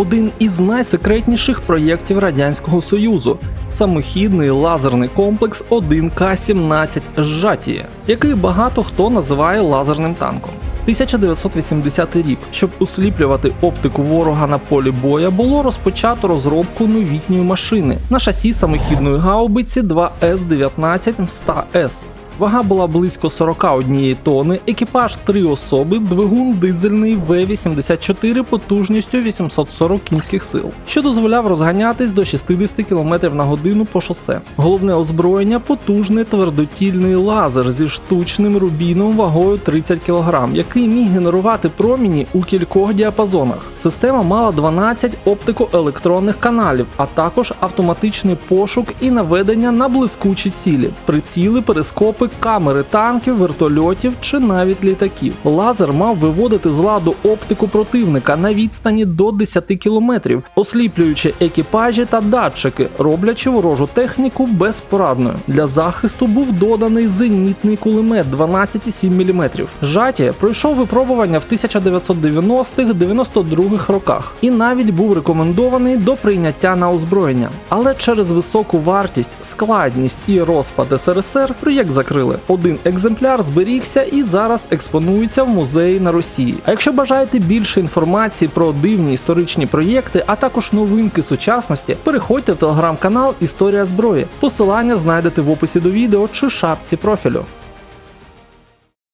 один із найсекретніших проєктів Радянського Союзу самохідний лазерний комплекс 1К-17 «Зжатіє», який багато хто називає лазерним танком. 1980 рік, щоб усліплювати оптику ворога на полі боя, було розпочато розробку новітньої машини на шасі самохідної гаубиці 2С-19 100С. Вага була близько 41 тонни, екіпаж 3 особи, двигун дизельний В-84 потужністю 840 кінських сил, що дозволяв розганятись до 60 км на годину по шосе. Головне озброєння потужний твердотільний лазер зі штучним рубіном вагою 30 кг, який міг генерувати проміні у кількох діапазонах. Система мала 12 оптико-електронних каналів, а також автоматичний пошук і наведення на блискучі цілі, приціли, перископи, камери танків, вертольотів чи навіть літаків. Лазер мав виводити з ладу оптику противника на відстані до 10 кілометрів, осліплюючи екіпажі та датчики, роблячи ворожу техніку безпорадною. Для захисту був доданий зенітний кулемет 12,7 мм. Жатія пройшов випробування в 1990-92 роках і навіть був рекомендований до прийняття на озброєння. Але через високу вартість, складність і розпад СРСР проєкт закрили. Один екземпляр зберігся і зараз експонується в музеї на Росії. А якщо бажаєте більше інформації про дивні історичні проєкти, а також новинки сучасності, переходьте в телеграм-канал Історія зброї. Посилання знайдете в описі до відео чи шапці профілю.